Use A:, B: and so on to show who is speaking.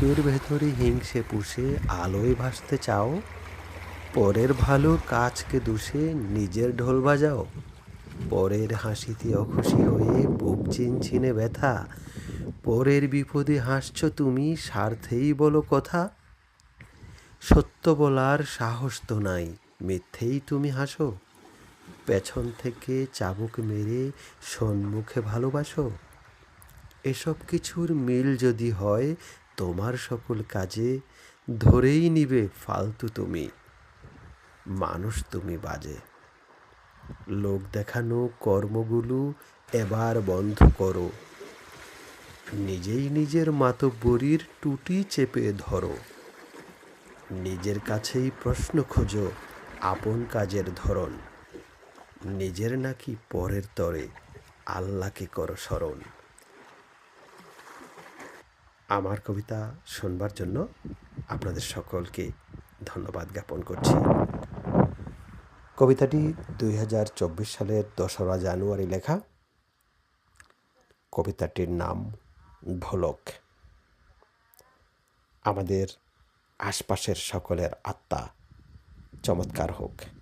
A: বুকের ভেতরে হিংসে পুষে আলোয় ভাসতে চাও? পরের ভালো কাজকে দুষে নিজের ঢোল বাজাও। পরের হাসিতে অখুশি হয়ে বুক চিনচিনে ব্যথা। পরের বিপদে হাসছ তুমি, স্বার্থেই বলো কথা। সত্য বলার সাহস তো নাই, মিথ্যেই তুমি হাসো। পেছন থেকে চাবুক মেরে সন্মুখে ভালোবাসো। এসব কিছুর মিল যদি হয় তোমার সকল কাজে ধরেই নিবে ফালতু তুমি। মানুষ তুমি বাজে। লোক দেখানো কর্মগুলো এবার বন্ধ করো। নিজেই নিজের মাতব্বরির টুটি চেপে ধরো। নিজের কাছেই প্রশ্ন খোঁজো আপন কাজের ধরন। নিজের নাকি পরের তরে আল্লাহকে করো স্মরণ। আমার কবিতা শুনবার জন্য আপনাদের সকলকে ধন্যবাদ জ্ঞাপন করছি। কবিতাটি দুই হাজার চব্বিশ সালের দোসরা জানুয়ারি লেখা। কবিতাটির নাম ভোলক। আমাদের আশপাশের সকলের আত্মা চমৎকার হোক।